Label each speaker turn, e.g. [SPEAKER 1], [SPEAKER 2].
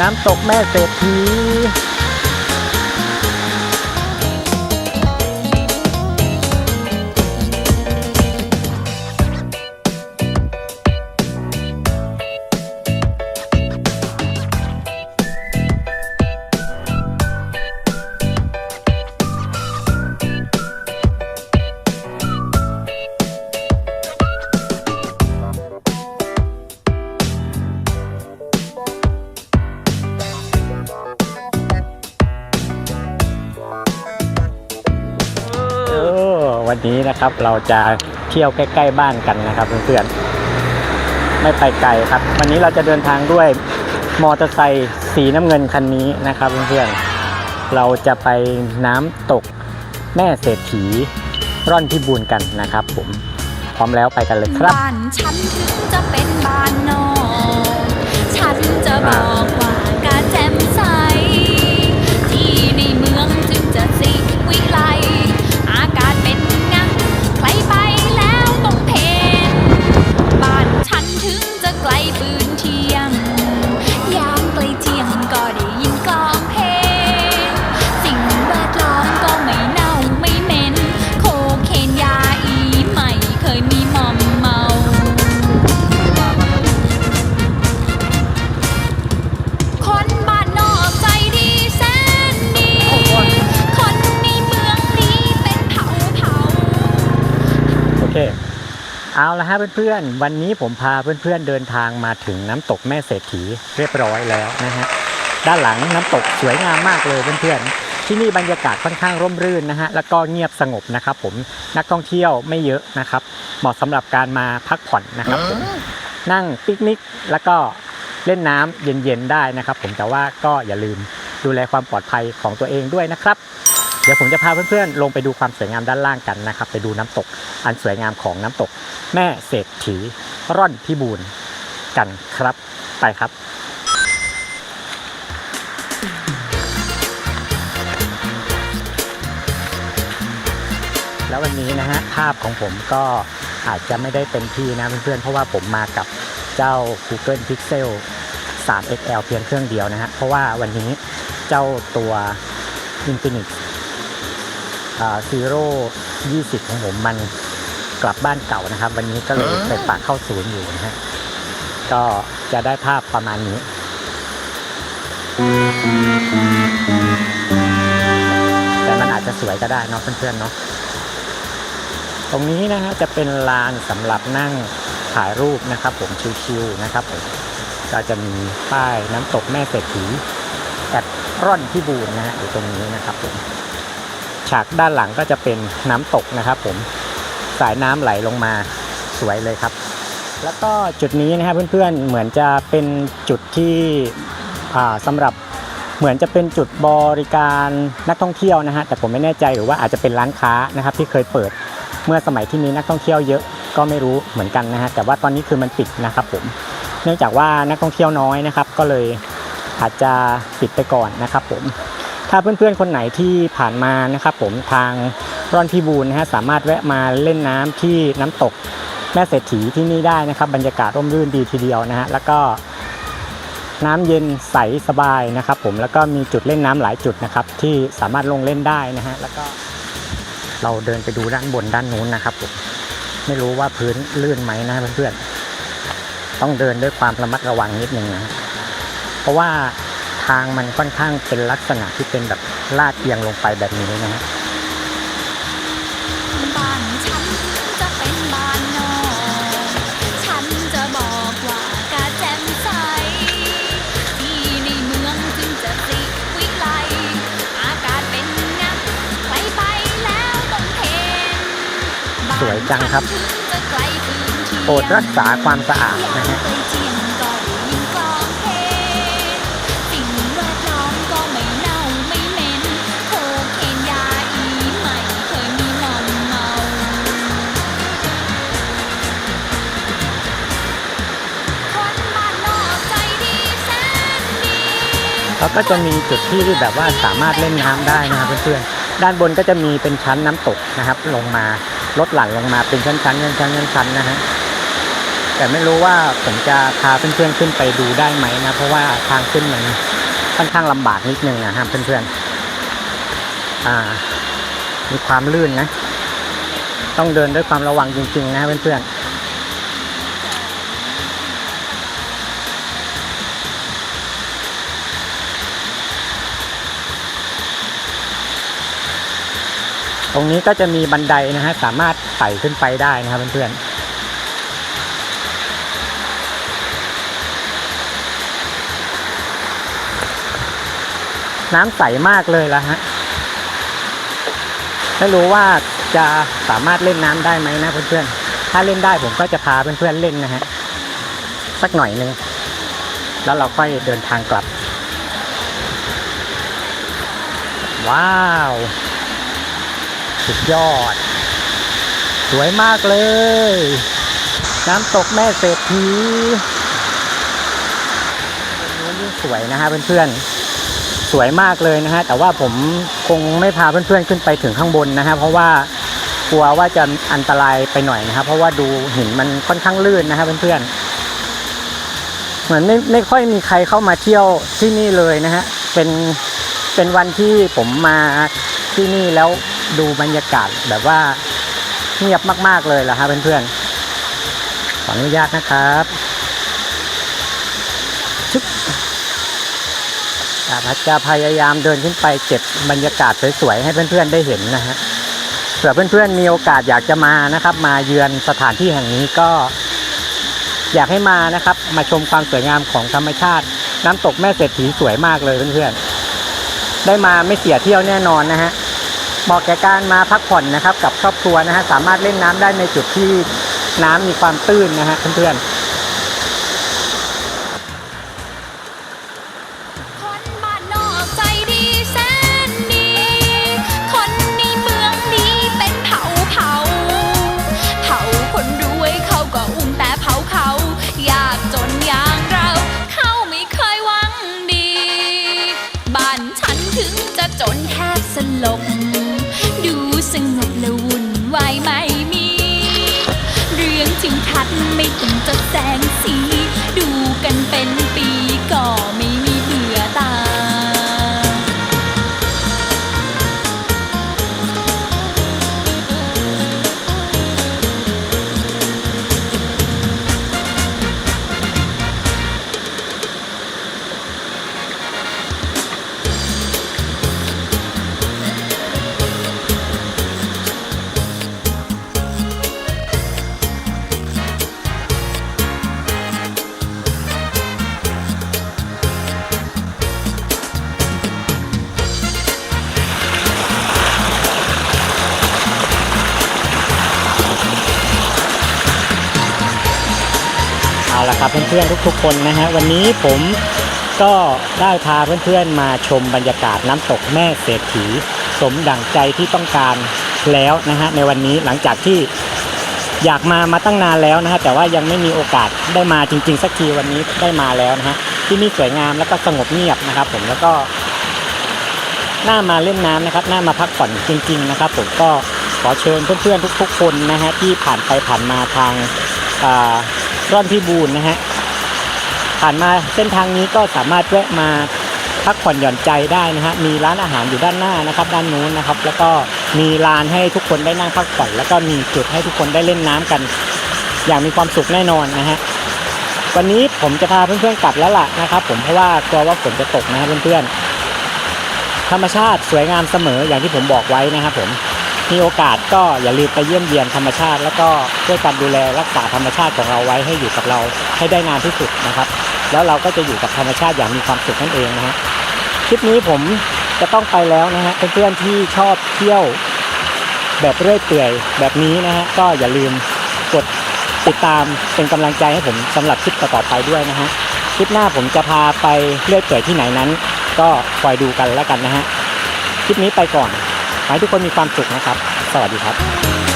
[SPEAKER 1] น้ำตกแม่เศรษฐี นะครับ เราจะเที่ยวใกล้ๆบ้านกันนะครับเพื่อนๆไม่ไปไกลครับ วันนี้เราจะเดินทางด้วยมอเตอร์ไซค์สีน้ำเงินคันนี้นะครับเพื่อนๆเราจะไปน้ำตกแม่เศรษฐีร่อนพิบูลกันนะครับ ผมพร้อมแล้วไปกันเลยครับ
[SPEAKER 2] บ้านฉันจะเป็นบ้านนอกฉันจะบอก เอาละ
[SPEAKER 1] ฮะเพื่อนๆ วันนี้ผมพาเพื่อนๆเดินทางมาถึงน้ำตกแม่เศรษฐีเรียบร้อยแล้วนะฮะด้านหลังน้ำตกสวยงามมากเลยเพื่อนๆ ที่นี่บรรยากาศค่อนข้างร่มรื่นนะฮะแล้วก็เงียบสงบนะครับผมนักท่องเที่ยวไม่เยอะนะครับ เหมาะสำหรับการมาพักผ่อนนะครับผมนั่งปิกนิกแล้วก็เล่นน้ำเย็นๆได้นะครับ ผมแต่ว่าก็อย่าลืมดูแลความปลอดภัยของตัวเองด้วยนะครับเดี๋ยวผมจะพาเพื่อนๆลงไปดูความสวยงามด้านล่างกันนะครับ ไปดูน้ำตกอันสวยงามของน้ำตก แม่เศรษฐีร่อนพิบูลกันครับ ไปครับแล้ววันนี้นะฮะภาพของผมก็อาจจะไม่ได้เต็มที่นะเพื่อนๆเพราะว่าผมมากับเจ้า Google Pixel 3 XL เพียงเครื่องเดียวนะฮะเพราะว่าวันนี้เจ้าตัว Infinix ซีโร่ยี่สิบของผมมันกลับบ้านเก่านะครับ วันนี้ก็เลยไปปากเข้าศูนย์อยู่นะฮะก็จะได้ภาพประมาณนี้แต่มันอาจจะสวยก็ได้เนาะเพื่อนๆเนาะตรงนี้นะฮะจะเป็นลานสำหรับนั่งถ่ายรูปนะครับ ผมชิวๆนะครับผมก็จะมีป้ายน้ำตกแม่เศรษฐีแอดร่อนพิบูลนะฮะอยู่ตรงนี้นะครับผม ฉากด้านหลังก็จะเป็นน้ำตกนะครับผมสายน้ำไหลลงมาสวยเลยครับ แล้วก็จุดนี้นะครับเพื่อนๆเหมือนจะเป็นจุดที่อ่าสำหรับเหมือนจะเป็นจุดบริการนักท่องเที่ยวนะฮะแต่ผมไม่แน่ใจหรือว่าอาจจะเป็นร้านค้านะครับที่เคยเปิดเมื่อสมัยที่มีนักท่องเที่ยวเยอะก็ไม่รู้เหมือนกันนะฮะแต่ว่าตอนนี้คือมันปิดนะครับผมเนื่องจากว่านักท่องเที่ยวน้อยนะครับ ก็เลยอาจจะปิดไปก่อนนะครับผม ถ้าเพื่อนๆคนไหนที่ผ่านมานะครับผมทางร่อนพิบูลนะฮะสามารถแวะมาเล่นน้ำที่น้ำตกแม่เศรษฐีที่นี่ได้นะครับบรรยากาศร่มรื่นดีทีเดียวนะฮะแล้วก็น้ำเย็นใสสบายนะครับผมแล้วก็มีจุดเล่นน้ำหลายจุดนะครับที่สามารถลงเล่นได้นะฮะแล้วก็เราเดินไปดูด้านบนด้านนู้นนะครับผมไม่รู้ว่าพื้นลื่นไหมนะเพื่อนๆต้องเดินด้วยความระมัดระวังนิดนึงนะเพราะว่า ทางมันค่อนข้างเป็นลักษณะที่เป็นแบบลาดเอียงลงไปแบบนี้นะฮะ
[SPEAKER 2] บ้านฉันจะเป็นบ้านนอกฉันจะบอกว่ากาแจ่มใสที่ในเมืองจึงจะสิวิไลอากาศเป็นงักใครไปแล้วต้องเพน
[SPEAKER 1] สวยจังครับา
[SPEAKER 2] นฉันถึงจะไกลพื้นที่
[SPEAKER 1] โปรดรักษาความสะอาดนะฮะ แล้วก็จะมีจุดที่แบบว่าสามารถเล่นน้ำได้นะครับเพื่อนๆ ด้านบนก็จะมีเป็นชั้นน้ำตกนะครับ ลงมาลดหลั่นลงมาเป็นชั้นๆชั้นๆชั้นๆชั้นนะฮะแต่ไม่รู้ว่าผมจะพาเพื่อนๆขึ้นไปดูได้ไหมนะ เพราะว่าทางขึ้นมันค่อนข้างลำบากนิดนึงนะฮะเพื่อนๆอ่ามีความลื่นนะ ต้องเดินด้วยความระวังจริงๆนะเพื่อนๆ รงนี้ก็จะมีบันไดนะฮะสามารถไต่ขึ้นไปได้นะครับเพื่อนๆน้ำใสมากเลยละฮะ ไม่รู้ว่าจะสามารถเล่นน้ำได้ไหมนะเพื่อนๆ ถ้าเล่นได้ผมก็จะพาเพื่อนๆเล่นนะฮะ สักหน่อยนึง แล้วเราค่อยเดินทางกลับ ว้าว สุดยอด สวยมากเลย น้ำตกแม่เศรษฐีนู้นยิ่งสวยนะฮะเพื่อนๆ สวยมากเลยนะฮะ แต่ว่าผมคงไม่พาเพื่อนๆ ขึ้นไปถึงข้างบนนะฮะ เพราะว่ากลัวว่าจะอันตรายไปหน่อยนะครับ เพราะว่าดูหินมันค่อนข้างลื่นนะฮะเพื่อนๆเหมือนไม่ไม่ค่อยมีใครเข้ามาเที่ยวที่นี่เลยนะฮะ เป็นเป็นวันที่ผมมาที่นี่แล้ว ดูบรรยากาศแบบว่าเงียบมากๆเลยล่ะฮะเพื่อนๆ ขออนุญาตนะครับชึบอาจจะพยายามเดินขึ้นไปเก็บบรรยากาศสวยๆให้เพื่อนๆได้เห็นนะฮะเผื่อเพื่อนๆมีโอกาสอยากจะมานะครับ มาเยือนสถานที่แห่งนี้ก็ อยากให้มานะครับ มาชมความสวยงามของธรรมชาติ น้ำตกแม่เศรษฐีสวยมากเลยเพื่อนๆ ได้มาไม่เสียเที่ยวแน่นอนนะฮะ เหมาะแก่การมาพักผ่อนนะครับ กับครอบครัวนะฮะสามารถเล่นน้ำได้ในจุดที่น้ำมีความตื้นนะฮะเพื่อนๆ
[SPEAKER 2] เอาละ
[SPEAKER 1] ครับเพื่อนๆทุกๆคนนะฮะวันนี้ผมก็ได้พาเพื่อนๆมาชมบรรยากาศน้ำตกแม่เศรษฐี สมดั่งใจที่ต้องการแล้วนะฮะในวันนี้หลังจากที่อยากมามาตั้งนานแล้วนะฮะแต่ว่ายังไม่มีโอกาสได้มาจริง ๆ สักทีวันนี้ได้มาแล้วนะฮะที่นี่สวยงามแล้วก็สงบเงียบนะครับ ผมแล้วก็น่ามาเล่นน้ำนะครับน่ามาพักผ่อนจริง ๆ นะครับ ผมก็ขอเชิญเพื่อนๆทุก ๆ คนนะฮะที่ผ่านไปผ่านมาทางอ่า ร่อนพิบูลนะฮะ ผ่านมาเส้นทางนี้ก็สามารถแวะมาพักผ่อนหย่อนใจได้นะฮะ มีร้านอาหารอยู่ด้านหน้านะครับ ด้านนู้นนะครับ แล้วก็มีลานให้ทุกคนได้นั่งพักผ่อน แล้วก็มีจุดให้ทุกคนได้เล่นน้ำกัน อย่างมีความสุขแน่นอนนะฮะ วันนี้ผมจะพาเพื่อนๆกลับแล้วล่ะนะครับ ผมเพราะว่ากลัวว่าฝนจะตกนะเพื่อนๆ ธรรมชาติสวยงามเสมออย่างที่ผมบอกไว้นะครับผม มีโอกาสก็อย่าลืมไปเยี่ยมเยียนธรรมชาติ แล้วก็ช่วยกันดูแลรักษาธรรมชาติของเราไว้ให้อยู่กับเราให้ได้นานที่สุดนะครับ แล้วเราก็จะอยู่กับธรรมชาติอย่างมีความสุขนั่นเองนะฮะคลิปนี้ผมจะต้องไปแล้วนะฮะเพื่อนๆที่ชอบเที่ยวแบบเรื่อยเปื่อยแบบนี้นะฮะก็อย่าลืมกดติดตามเป็นกำลังใจให้ผมสำหรับคลิปต่อๆไปด้วยนะฮะคลิปหน้าผมจะพาไปเรื่อยเปื่อยที่ไหนนั้น ก็คอยดูกันแล้วกันนะฮะคลิปนี้ไปก่อน ให้ทุกคนมีความสุขนะครับ สวัสดีครับ